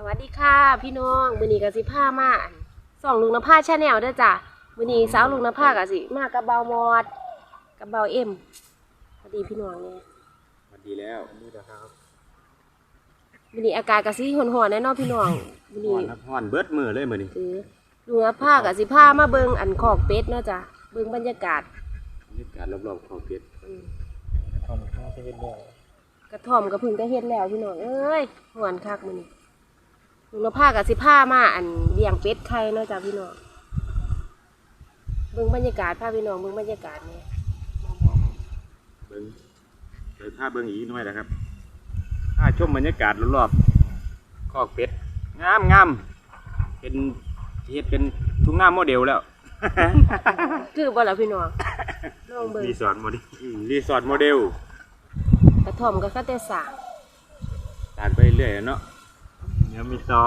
สวัสดีค่ะ พี่น้องมือนี้กสิผ้ามาอั่นสองลุงนภาชาแนลเด้อจ้ะมือนี้สาวลุงนภากสิมากับเบามอดกับเบาเอ็มสวัสดีพี่น้องเนี่ยสวัสดีแล้วนี่นะครับมือนี้อากาศกสิหอนๆแน่นอนพี่น้องมือฮ้อนี้นครับฮ้อนเบิดมือเลยมื้อนี้คือลุงนภากสิผ้ามาเบิงอันขอกเป็ดเนาะจ้ะเบิงบรรยากาศบรรยากาศรอบๆของเพชรอืมทำข้าวเสร็จแล้วกระท่อมกระพึ่งได้เฮ็ดแล้วพี่น้องเอ้ยหวนคักมือนี้ ลุงนภากสิผ้ามาอันเลี้ยงเป็ดไข่เนาะจ้ะพี่น้องเบิงบรรยากาศพาพี่น้องเบิงบรรยากาศเนี่ยเบิ่งเดี๋ยวถ้าเบิ่งอีกหน่อยนะครับ ถ้าชมบรรยากาศรอบๆคอกเป็ด งามงามเป็นเฮ็ดเป็นทุ่งนาโมเดลแล้ว คือบ่ล่ะพี่น้องลองเบิ่งรีสอร์ทโมเดลอืมรีสอร์ทโมเดลกระท่อมก็ก็แต่สร้าง ตานไปเรื่อยเนาะ เดี๋ยวมีต่อ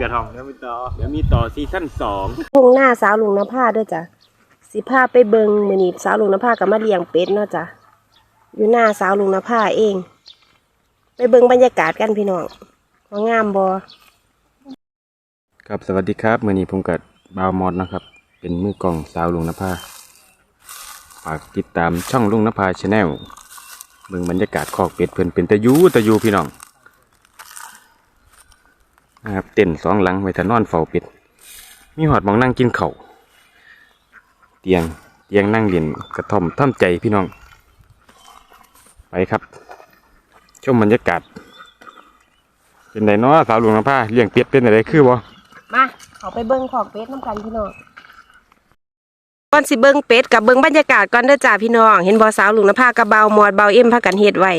กระทองเดี๋ยวมีต่อเดี๋ยวมีต่อซีซั่นสองทุ่งหน้าสาวลุงนภาเด้อจ้ะสิพาไปเบิงมื้อนี้สาวลุงนภาก็มาเลี้ยงเป็ดเนาะจ้ะอยู่หน้าสาวลุงนภาเอง ไปเบิงบรรยากาศกันพี่น้องว่างามบ่ครับสวัสดีครับมื้อนี้ผมกับบาวมอดนะครับ เป็นมือกล่องสาวลุงนภาฝากติดตามช่องลุงนภาชาแนลเบิ่งบรรยากาศคอกเป็ดเพิ่นเป็นตะยูตะยูพี่น้อง นะครับเต็นสองหลังไว้ถ้านอนเฝ้าเป็ดมีหอดมองนั่งกินเข้าเตียงเตียงนั่งเรียนกระท่อมท่อมใจพี่น้อง ไปครับชมบรรยากาศ เป็นไดเนาะสาวหลวงนภาเลี้ยงเป็ดเป็นอะไดคือบ่มาเขาไปเบิ้งของเป็ดน้ำกันพี่น้องก่อนสิเบิ้งเป็ดกับเบิ้งบรรยากาศก่อนเด้อจ้าพี่น้อง เห็นบ่สาวหลุงนภากับเบาวมอดเบาเอ็มพากันเฮ็ดไว้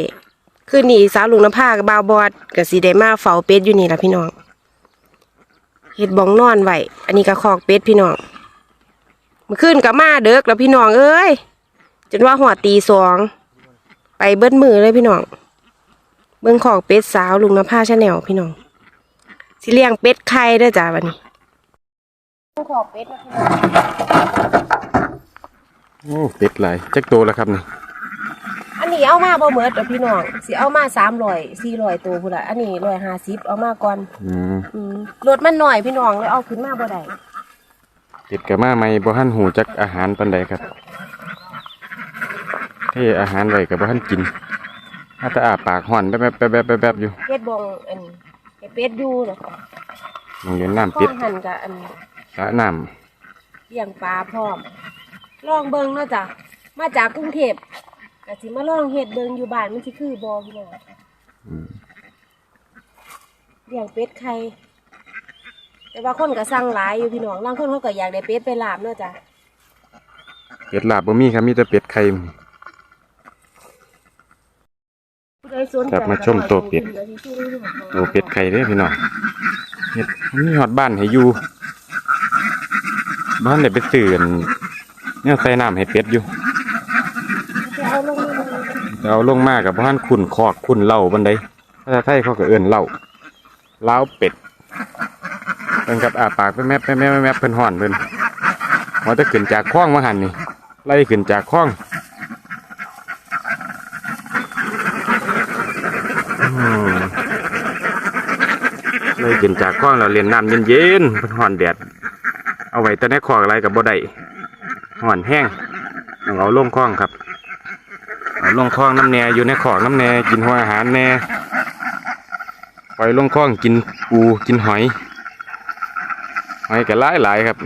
คืนนี้สาวลุงนภากับเบาบอดก็สิได้มาเฝ้าเป็ดอยู่นี่ล่ะพี่น้อง เฮ็ดบองนอนไว้อันนี้ก็คอกเป็ดพี่น้องมื่อคืนก็มาเด้กแล้วพี่น้องเอ้ยจนว่าหัวตีสองไปเบิดมือเลยพี่น้องเบิ่งของเป็ดสาวลุงนภาชาแนลพี่น้องสิเลี้ยงเป็ดไข่ด้อจ้าวันนี้ของเป็ดนะพี่น้องโอ้เป็ดหลายจักโตแล้วครับนี่ เอามาบ่เมิดเด้อพี่น้องสิเอามาสามร้อยสี่ร้อยตัวพุ่นละอันนี้ร้อยห้าสิบเอามาก่อนอืมอืมรถมันหน่อยพี่น้องเลยเอาขึ้นมาบ่ได้เป็ดกับมาใหม่บ่ทันหูจักอาหารปานใดครับเทอาหารไว้กับบ่ทันกินถ้าแต่อาปากห่อนแป๊บๆแป๊บๆแป๊บๆอยู่เฮ็ดบองอันเฮ็ดเป็ดอยู่เนาะโรงเรียนน้ำข้อเป็ดหันกับอันสระน้เลี้ยงปลาพร้อมลองเบิ่งเนาะจ้ะมาจากกรุงเทพ ก็สิมาลองเฮ็ดเบิ่งอยู่บ้านมันสิคือบ่พี่น้องำอืมเลี้ยงเป็ดไข่แต่ว่าคนก็สั่งหลายอยู่พี่น้องบางคนเขาก็อยากได้เป็ดไปลาบเนาะจ้ะเป็ดลาบบ่มีครับมีแต่เป็ดไข่ ผู้ใดสนใจครับมาชมตัวเป็ด โอ้เป็ดไข่เด้อพี่น้องเฮ็ดมีฮอดบ้านให้อยู่บ้านได้ไปซื้ออันเนี่ยใส่น้ำให้เป็ดอยู่จะ เอาลงมาแต่เอาลงมากับบ้านขุนคอกขุนเหล่าบันไดภาษาไทยเขาก็เอื่นเหล่าเล้าวเป็ดเป็นกับอาปากเป็นแมบแมบแมบแมบเพิ่นห่อนเพิ่นว่าจะขึ้นจากคล้องมาหันนี่ไล่ขึ้นจากคล้องไล่ขึ้นจากคล้องแล้วเรียนน้ำเย็นๆเพิ่นห่อนแดดเอาไว้ต่ในคอกอะไรกับบ่ได้ห่อนแห้งเอาลงคล้องครับ ลงคลองน้ำแน่อยู่ในขอกน้ำแน่กินหัวอาหารแน่ปล่อยลงคลองกินปูกินหอยหอยก็หลายหลายๆครับ